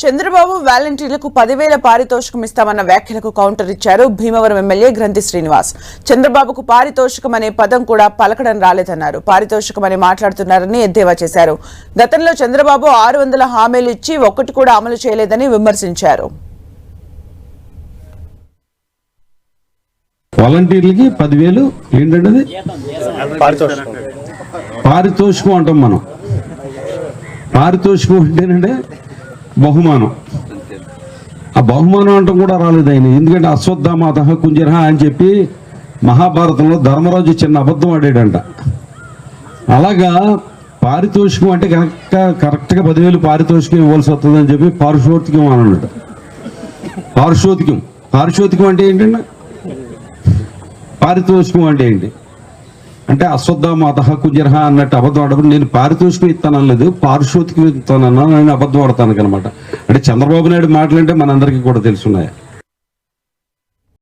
చంద్రబాబు వాలంటీర్లకు పదివేల పారితోషికం ఇస్తామన్న వ్యాఖ్యలకు కౌంటర్ ఇచ్చారు భీమవరం ఎమ్మెల్యే గ్రంథి శ్రీనివాస్. చంద్రబాబుకు పారితోషికం అనే పదం కూడా పలకడం రాలేదన్నారు. పారితోషికం అని మాట్లాడుతున్నారని ఎద్దేవా చేశారు. గతంలో చంద్రబాబు ఆరు వందల హామీలు ఇచ్చి ఒక్కటి కూడా అమలు చేయలేదని విమర్శించారు. వాలంటీర్లకి పదివేలు ఏంటంటే పారితోషికం. అంటాం మనం. పారితోషికం అంటేనంటే బహుమానం. ఆ బహుమానం అంటూ కూడా రాలేదు ఆయన. ఎందుకంటే అశ్వత్థామాత కుంజరహ అని చెప్పి మహాభారతంలో ధర్మరాజు చిన్న అబద్ధం ఆడాడంట. అలాగా పారితోషికం అంటే కరెక్ట్గా కరెక్ట్గా పదివేలు పారితోషికం ఇవ్వాల్సి వస్తుందని చెప్పి పారిశోతికం అని అన్నట్టు పారిశోతికం పారిశోతికం అంటే ఏంటంటే పారితోషికం అంటే ఏంటి? అంటే అశ్వత్థామాత కుజరహ అన్నట్టు అబద్ధం ఆడప్పుడు నేను పారితోషికం ఇస్తానలేదు పారిశోతికం ఇస్తానన్నా నేను అబద్ధం ఆడతాను అనమాట. అంటే చంద్రబాబు నాయుడు మాటలంటే మనందరికీ కూడా తెలుసున్నాయి.